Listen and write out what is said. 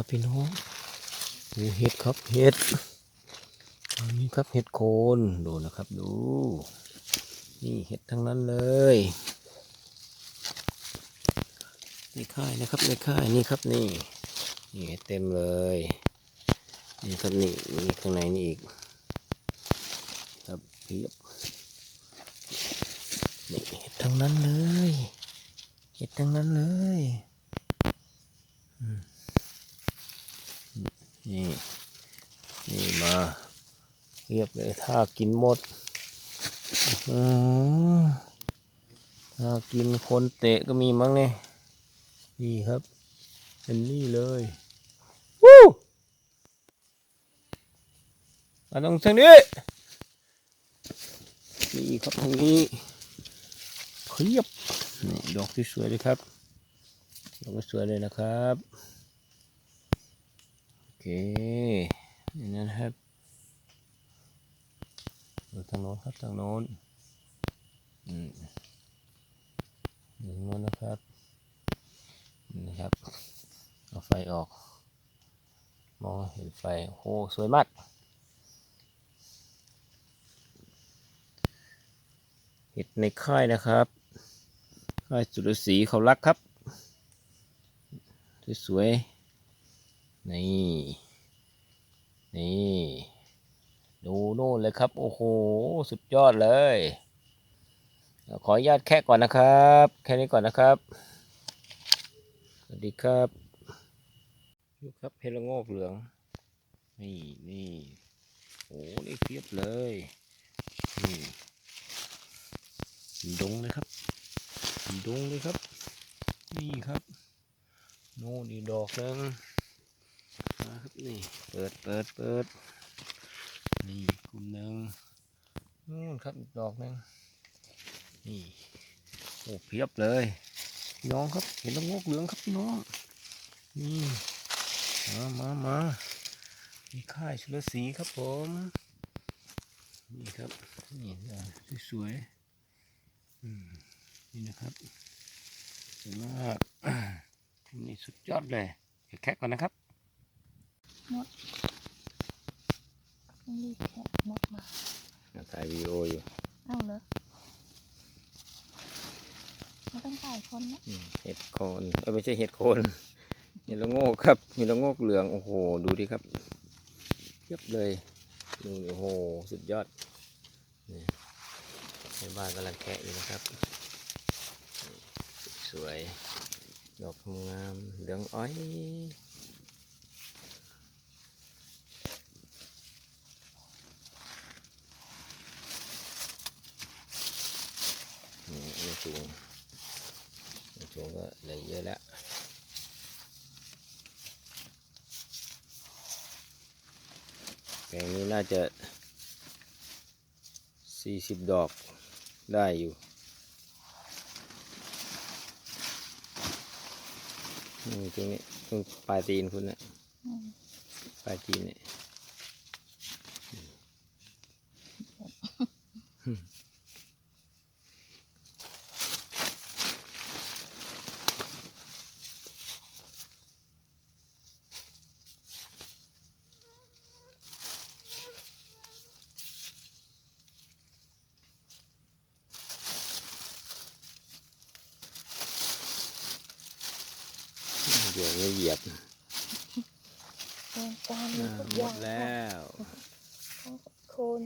ครับพี่น้องดูเห็ดครับเห็ดอันนี้ครับเห็ดโคนดูนะครับดู นี่เห็ดทั้งนั้นเลยในค่ายนะครับในค่ายนี่ครับนี่นี่เห็ดเต็มเลยนี่ครับนี่นี่ข้างในนี่อีก ครับเพียบนี่เห็ดทั้งนั้นเลยเห็ดทั้งนั้นเลยอืม นี่ นี่มา เรียบเลยถ้ากินหมดถ้ากินคนเตะก็มีมั้งเนี่ยนี่ครับเป็นนี่เลยวู้มาตรงทางนี้นี่ครับทางนี้เพียบนี่ดอกที่สวยเลยครับดอกสวยเลยนะครับ เคนี่นะครับดูทางโน้นครับทางโน้นอืมทางโน้นนะครับนี่นะครับเอาไฟออก มองเห็นไฟโอ้โหสวยมากเห็ดในค่ายนะครับค่ายสุรศรีเขารักครับ สวยๆ นี่ นี่ ดูโน่นเลยครับ โอ้โห สุดยอดเลย ขออนุญาตแค่ก่อนนะครับ แค่นี้ก่อนนะครับ สวัสดีครับดูครับเพลงโงกเหลือง นี่นี่โอ้นี่เพียบเลย นี่ดงเลยครับดงเลยครับ นี่ครับ โน่นอีดอกหนึง ครับนี่เปิดเปิดเปิดนี่กลุ่มหนึ่งนู่นครับอีกดอกหนึ่งนี่โอ้เพียบเลยน้องครับเห็นแล้วงอกเหลืองครับพี่น้องนี่มามามามีค่ายชุลศีครับผมนี่ครับนี่สวยๆนี่นะครับสวยมากนี่สุดยอดเลยแค่ก่อนนะครับ รีบแค่มดมาถ่ายวีดีโออยู่เอ้าเหรอไม่ต้องใส่คนนะอืมเห็ดโคนเอ้ยไม่ใช่เห็ดโคนเห็ดละโงกครับมีละโงกเหลืองโอ้โหดูดิครับเทียบเลยดูโอ้โหสุดยอดนี่ในบ้านกำลังแคะอยู่นะครับนี่สวยดอกงามเหลืองอ้อยนี่ ไม่สูงไม่สูงก็เหลยเยอะแล้วแปลงนี้น่าจะสี่สิบดอกได้อยู่นี่ตรงนี้ตรงปลายตีนคุณนะอืมปลายตีนเนี่ยเดี๋ยวไม่เหยียบแกงกวางมีอ่าทุกหอมย่าดงแล้วทั้งโคน